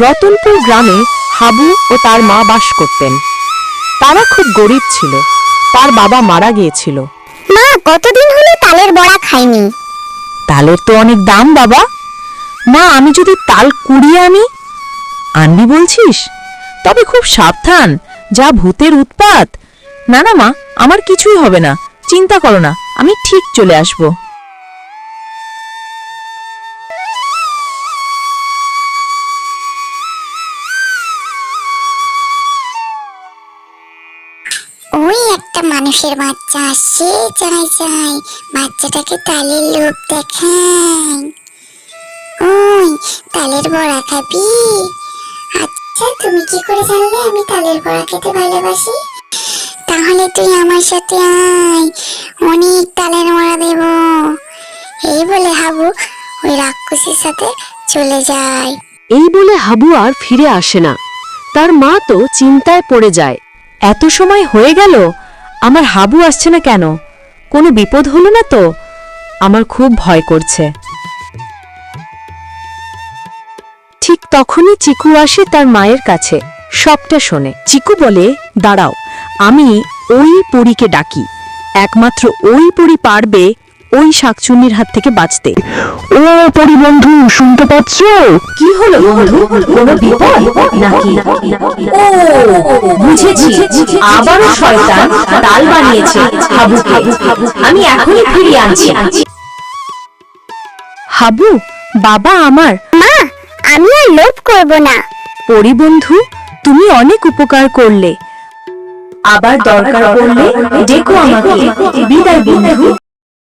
রতনপুর গ্রামে হাবু ও তার মা বাস করতেন। তারা খুব গরিব ছিল। তার বাবা মারা গিয়েছিল। মা কতদিন হলো তালের বড়া খাইনি? তালের তো অনেক দাম বাবা। মা আমি যদি তাল কুড়িয়ে আনি? আনবি বলছিস? তবে খুব সাবধান যা ভূতের উৎপাত। না না মা আমার কিছুই হবে না। চিন্তা করো না আমি ঠিক চলে আসব। ওই একটা মানুষের বাচ্চা আসছে চাই চাই। বাচ্চাটাকে তালের লোভ দেখাই ওই, তালের বড়া খাবি? আচ্ছা তুমি কি করে জানলে আমি তালের বড়া খেতে ভালোবাসি? তাহলে তুই আমার সাথে আয়, অনেক তালের বড়া দেব। এই বলে হাবু ওই রাক্ষসীর সাথে চলে যায়। এই বলে হাবু আর ফিরে আসে না। তার মা তো চিন্তায় পড়ে যায়। এত সময় হয়ে গেল? আমার হাবু আসছে না কেন? কোনো বিপদ হলো না তো? আমার খুব ভয় করছে। ঠিক তখনই চিকু আসে তার মায়ের কাছে। সবটা শোনে। চিকু বলে, দাঁড়াও, আমি ওই পরীকে ডাকি। একমাত্র ওই পরী পারবে ওই শাকচুন্নির হাত থেকে বাঁচতে। ও পরিবন্ধু শুনতে পাচ্ছ? কি হলো বন্ধু? কোনো বিপদ নাকি? ও বুঝেছি। আবারও শয়তান তাল বানিয়েছে হাবুকে। আমি এখনই ফিরিয়ে আনছি। হাবু বাবা আমার। মা আমি আর লোভ করব না। পরিবন্ধু তুমি অনেক উপকার করলে। আবার দরকার পড়লে ডেকো আমাকে। বিদায় বন্ধু।